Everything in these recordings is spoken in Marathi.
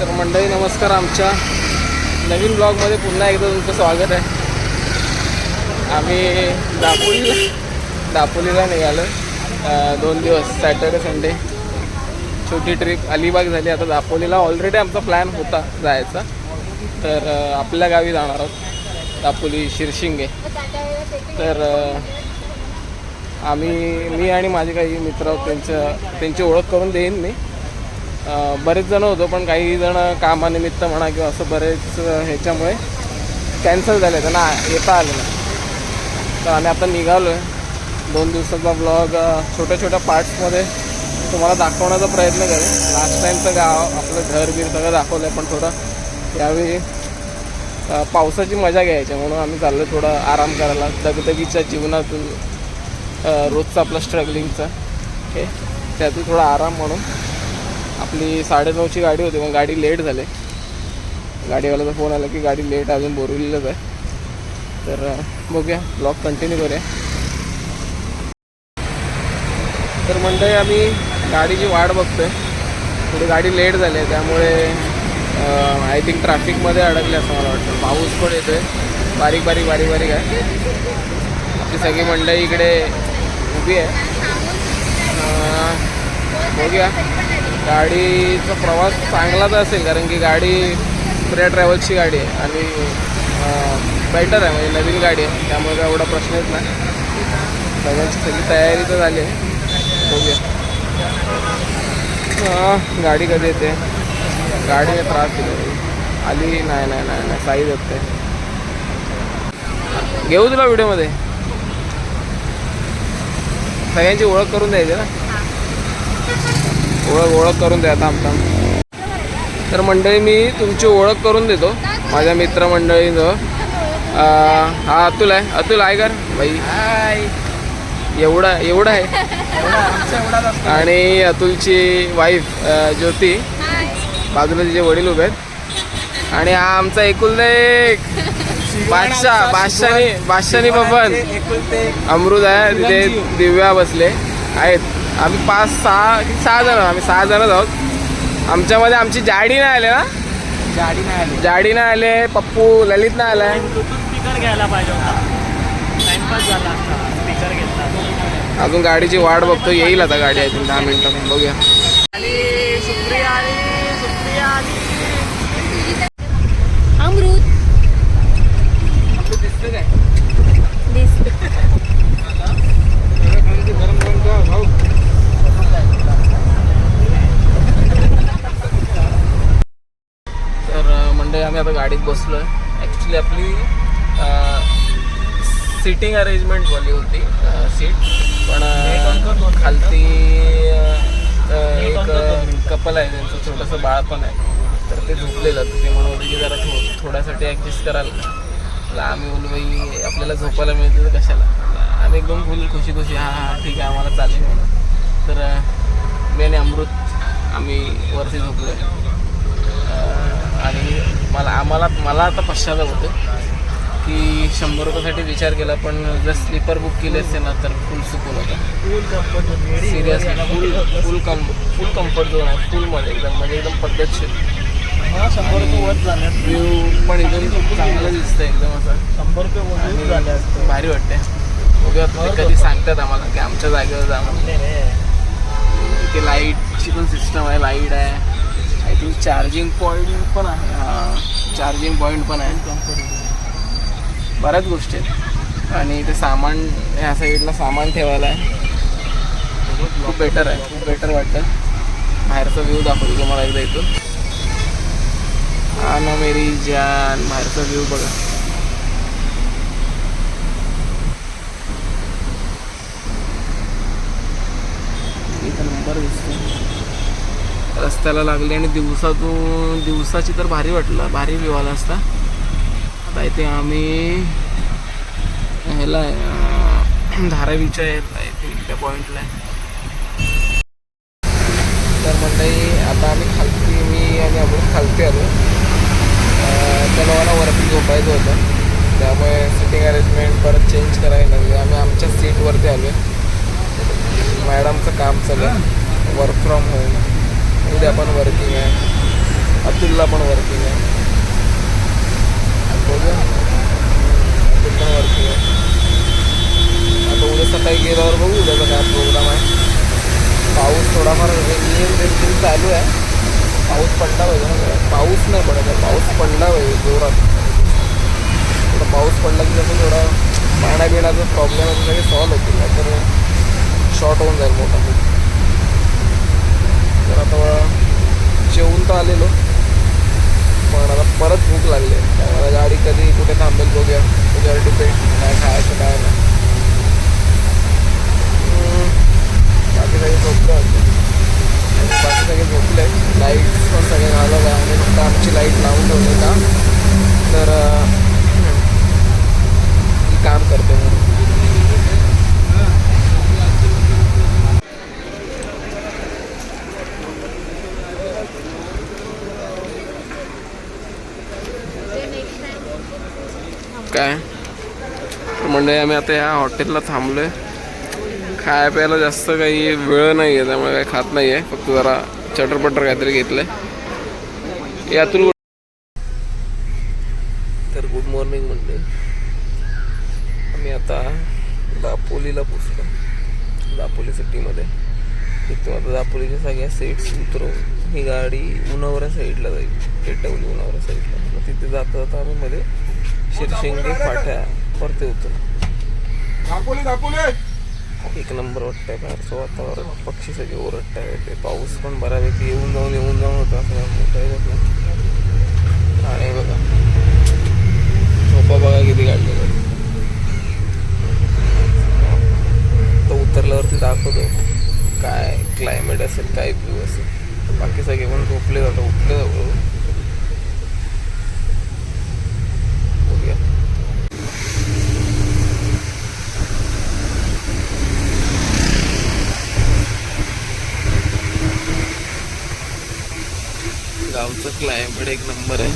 तर मंडळी नमस्कार आमच्या नवीन ब्लॉगमध्ये पुन्हा एकदा तुमचं स्वागत आहे. आम्ही दापोलीला दापोलीला निघालो. दोन दिवस सॅटर्डे संडे. छोटी ट्रिप अलिबाग झाली. आता दापोलीला ऑलरेडी आमचा प्लॅन होता जायचा. तर आपल्या गावी जाणार आहोत. दापोली शिरशिंगे. तर आम्ही मी आणि माझे काही मित्र त्यांचं त्यांची ओळख करून देईन मी. बरेच जण होतो पण काही जण कामानिमित्त म्हणा किंवा असं बरेच ह्याच्यामुळे कॅन्सल झाले त्यांना येता आलं नाही. तर आम्ही आता निघालो आहे दोन दिवसाचा ब्लॉग छोट्या छोट्या पार्ट्समध्ये तुम्हाला दाखवण्याचा प्रयत्न करेन. लास्ट टाईमचं गाव आपलं घर बीर सगळं दाखवलं आहे पण थोडं यावेळी पावसाची मजा घ्यायची. म्हणून आम्ही चाललो थोडं आराम करायला. दगदगीच्या जीवनातून रोजचा रोजचं आपलं स्ट्रगलिंगचं हे त्यातून थोडा आराम म्हणून. आपली साडेनऊची गाडी होती मग गाडी लेट झाली. गाडीवाल्याचा फोन आला की गाडी लेट अजून बोरविलेलंच आहे. तर बघूया ब्लॉग कंटिन्यू करूया. तर मंडळी आम्ही गाडीची वाट बघतोय. थोडी गाडी लेट झाली आहे त्यामुळे आय थिंक ट्रॅफिकमध्ये अडकले असं मला वाटतं. पाऊस पण येतोय. बारीक बारीक बारीक बारीक आहे. आपली सगळी मंडळी इकडे उभी आहे. बघूया. गाडीचा प्रवास चांगलाच असेल कारण की गाडी प्रिया ट्रॅव्हल्सची गाडी आहे आणि बेटर आहे म्हणजे नवीन गाडी आहे त्यामुळे काय एवढा प्रश्न येत नाही. सगळ्यांची सगळी तयारी तर झाली आहे. बघूया. हां गाडी कधी येते? गाडीने त्रास दिला. आली नाही नाही नाही नाही साई देते. घेऊ तुला व्हिडिओमध्ये सगळ्यांची ओळख करून द्यायची ना? ओळख ओळख करून द्या थांब थांब. तर मंडळी मी तुमची ओळख करून देतो माझ्या मित्रमंडळीनं हा अतुल आहे. अतुल आहे कर. बाई. एवढा एवढा आहे. आणि अतुलची वाईफ ज्योती. बाजूला तिचे वडील उभे आहेत. आणि हा आमचा एकुलता एक. बादशाह बादशानी बादशानी बबन अमृत आहे तिथे दिव्या बसले आहेत. आम्ही पाच सहा सहा जण. आम्ही सहा जणच आहोत. आमच्यामध्ये आमची जाडी नाही आले ना? गाडी नाही आली. जाडी नाही आले पप्पू ललित नाही आलाय स्पीकर घ्यायला पाहिजे टाइमपास झाला स्पीकर घेतला. अजून गाडीची वाट बघतो येईल आता गाडी आहे दहा मिनिटं. बघूया. आणि सुप्रिया आली सुप्रिया आली अमृत दिसत मंडळी आम्ही आता गाडीत बसलो आहे ॲक्च्युली आपली सिटिंग अरेंजमेंटवाली होती सीट पण खालती एक कपल आहे त्यांचं छोटंसं बाळ पण आहे. तर ते झोपलेलं तर ते म्हणत होते की जरा थो थोड्यासाठी ॲडजस्ट कराल का आम्ही बोलू आपल्याला झोपायला मिळते तर कशाला? आम्ही एकदम फुल खुशी खुशी हां हां ठीक आहे आम्हाला चालेल. म्हणून तर अं, मी आणि अमृत आम्ही वरती झोपलो आणि मला आम्हाला मला आता पश्चाताप होतो की शंभर रुपयासाठी विचार केला पण जर स्लीपर बुक केले असते ना तर फुल सुकून होतं. सिरियसली फुल फुल कम फुल कम्फर्ट झोन आहे फुलमध्ये एकदम म्हणजे एकदम पद्धतशीर. शंभर रुपये वर झाले असते. व्ह्यू पण एकदम चांगलं दिसतं एकदम असं. शंभर रुपये वर झाले असते भारी वाटते बघूया ते कधी सांगतात आम्हाला की आमच्या जागेवर जा म्हणून. इथे लाईटची पण सिस्टम आहे लाइट आहे. आय चार्जिंग पॉईंट पण आहे हां. चार्जिंग पॉईंट पण आहे. बऱ्याच गोष्टी आहेत. आणि इथे सामान ह्या साईडला सामान ठेवायला आहे. खूप बेटर आहे. खूप बेटर वाटतं. बाहेरचा व्ह्यू दाखवतो तुम्हाला एकदा इथून. हा ना मेरी जान बाहेरचा व्ह्यू बघा. इथं नंबर दिसतो रस्त्याला लागले आणि दिवसातून दिवसाची तर भारी वाटलं. भारी व्यू आला असता. आता इथे आम्ही ह्याला धारावीच्या इथे त्या पॉईंटला तर मंडळी आता आम्ही खालती मी आणि आपण खालती आलो. त्याला मला वरती झोपायचं होतं. त्यामुळे सिटिंग अरेंजमेंट परत चेंज करायला लागली. आम्ही आमच्या सीटवरती आलो मॅडमचं काम सगळं वर्क फ्रॉम होम उद्या पण वर्किंग आहे. अतुलला पण वर्किंग आहे. बघूया. अतुल पण वर्किंग आहे. आता उद्या सकाळी गेल्यावर बघू उद्याचा काय प्रोग्राम आहे. पाऊस थोडाफार नियम रिमझिम चालू आहे. पाऊस पडला पाहिजे ना पाऊस नाही पडत आहे. पाऊस पडला पाहिजे जोरात. थोडा पाऊस पडला की कसं थोडा पाण्याबिण्याचा प्रॉब्लेम आहे सगळे सॉल्व्ह होतील नाही. तर शॉर्ट होऊन जाईल मोठा. तर आता जेवून तर आलेलो. पण आता परत भूक लागली. आहे त्यामुळे गाडी कधी कुठे थांबेल बघूया. तुझ्यावर डिपेंड काय खायचं काय नाही. बाकी सगळे झोपलं बाकी सगळे झोपले. लाइट पण सगळे घालवलं आहे आणि फक्त आमची लाइट लावून ठेवली का तर अं, ती काम करते म्हणून काय? म्हणजे आम्ही आता या हॉटेलला थांबलोय. खाया प्यायला जास्त काही वेळ नाही आहे त्यामुळे काही खात नाही आहे फक्त जरा चटरपटर काहीतरी घेतलंय. यातून तर गुड मॉर्निंग म्हणते आम्ही आता दापोलीला पोचलो दापोली सिटीमध्ये. इथून आता दापोलीच्या सगळ्या सीट्स उतरवून ही गाडी उन्हावऱ्या साईडला जाईल. पेटवली उन्हावऱ्या साईडला मग तिथे जाता जाता आम्ही मध्ये शिरशिंगे फाट्या परते उतरू एक नंबर वाटतंय बाहेरचं वातावरण पक्षी सगळे ओरडत आहे ते पाऊस पण बऱ्यापैकी येऊन जाऊन येऊन जाऊन होता असं मोठं आहे त्यातलं. आणि बघा झोपा बघा किती काढलेलं तर उतरल्यावरती दाखवतो काय क्लायमेट असेल काय व्ह्यू असेल. बाकी सगळे पण झोपले जातात उठले जाऊ बघूया गावचं क्लायमेट एक नंबर आहे.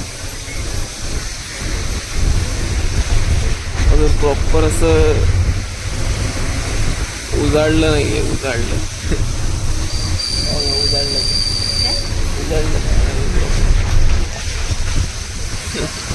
अजून प्रॉपर असं उजाडलं नाहीये उजाडलं. हो ना, उजाडलं. उजाडलं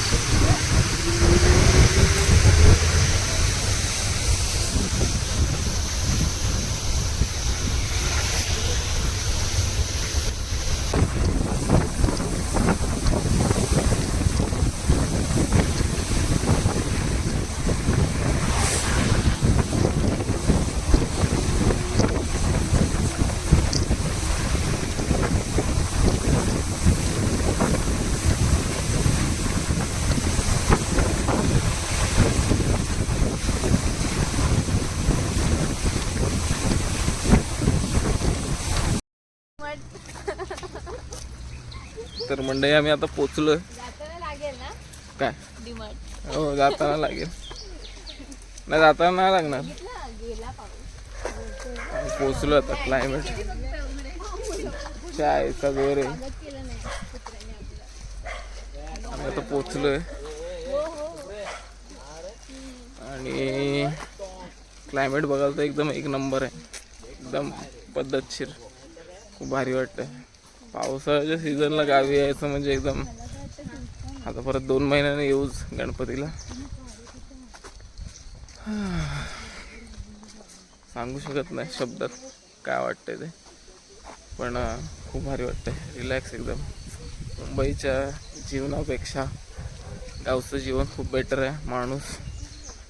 नाही. तर मंडळी आम्ही आता पोचलोय. काय? हो जाताना लागेल. नाही जाताना नाही लागणार. पोचलो आता क्लायमेट चायचा जोर आहे. कुत्र्याने आपलं. आम्ही आता पोचलोय. हो हो आणि क्लायमेट बघायला तर एकदम एक नंबर आहे. एकदम पद्धतशीर. खूप भारी वाटतंय. पावसाळ्याच्या सीझनला गावी यायचं म्हणजे एकदम. आता परत दोन महिन्याने येऊच गणपतीला. सांगू शकत नाही शब्दात काय वाटतंय ते. पण खूप भारी वाटतंय. रिलॅक्स एकदम. मुंबईच्या जीवनापेक्षा गावचं जीवन खूप बेटर आहे. माणूस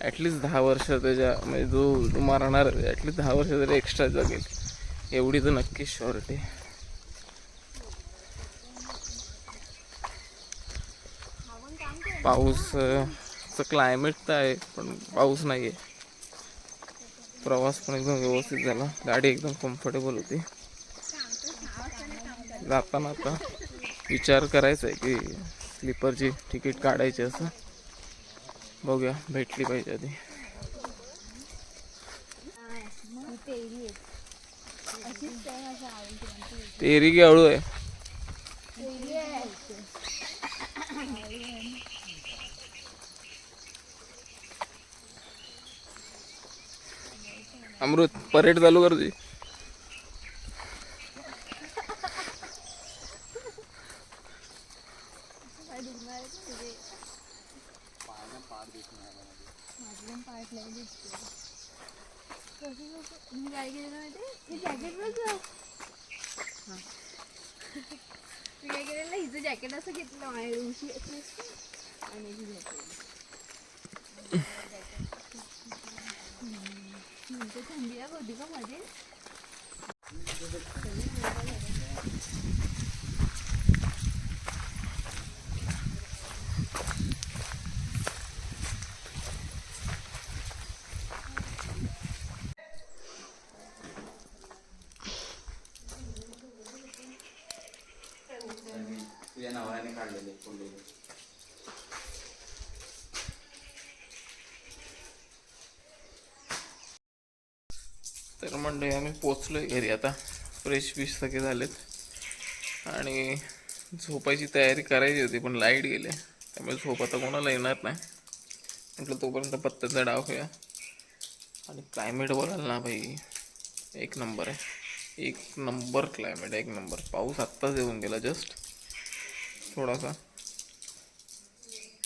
ॲटलिस्ट दहा वर्ष त्याच्या म्हणजे जो जो मारणार ॲटलिस्ट दहा वर्ष तरी एक्स्ट्रा जगेल. एवढी तर नक्कीच शॉर्ट आहे पाऊस अं, चं क्लायमेट तर आहे पण पाऊस नाही आहे प्रवास पण एकदम व्यवस्थित झाला. गाडी एकदम कम्फर्टेबल होती. जाताना आता विचार करायचा आहे की स्लीपरची तिकीट काढायची असं. बघूया भेटली पाहिजे आधी. तेरी हळू आहे तेरी आहे अमृत परेड चालू कर तुझी पण मी काय केलं जॅकेट मी काय केलेलं हिचं जॅकेट असं घेतलं असते आणि हिची जॅकेट नंतर थंडी लाग होती का मध्ये तुझ्या नवऱ्याने काढलेले फोटो मंडळी आम्ही पोचलो घरी. आता फ्रेश फिश सगळे झालेत. आणि झोपायची तयारी करायची होती पण लाइट गेले. त्यामुळे झोप आता कोणाला येणार नाही. म्हटलं तोपर्यंत पत्त्याचा डाव खेळा आणि क्लायमेट बघाल ना भाई. एक नंबर आहे. एक नंबर क्लायमेट एक नंबर पाऊस आत्ताच येऊन गेला जस्ट थोडासा.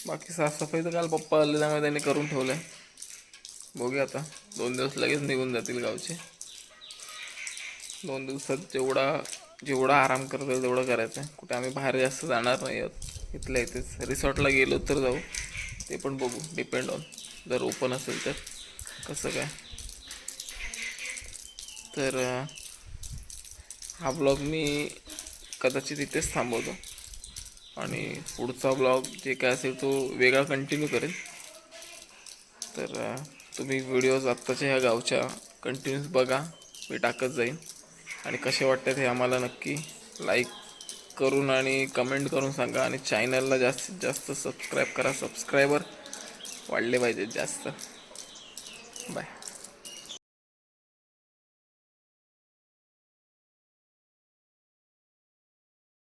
बाकी साफसफाई तर काल पप्पा आले त्यामुळे त्यांनी करून ठेवलं आहे बघूया आता. दोन दिवस लगेच निघून जातील गावचे. दोन दिवसात जेवढा जेवढा आराम करता येईल तेवढं करायचं आहे. कुठे आम्ही बाहेर जास्त जाणार नाही आहोत. इथल्या इथेच. रिसॉर्टला गेलो तर जाऊ. ते पण बघू. डिपेंड ऑन जर ओपन असेल तर. कसं काय? तर हा ब्लॉग मी कदाचित इथेच थांबवतो. आणि पुढचा ब्लॉग जे काय असेल तो वेगळा कंटिन्यू करेल तर तुम्ही व्हिडिओज आत्ताच्या ह्या गावच्या कंटिन्यूस बघा. मी टाकत जाईन. आणि कसे वाटतात हे आम्हाला नक्की लाईक करून आणि कमेंट करून सांगा. आणि चॅनलला जास्तीत जास्त सबस्क्राईब करा. सबस्क्रायबर वाढले पाहिजेत जास्त. बाय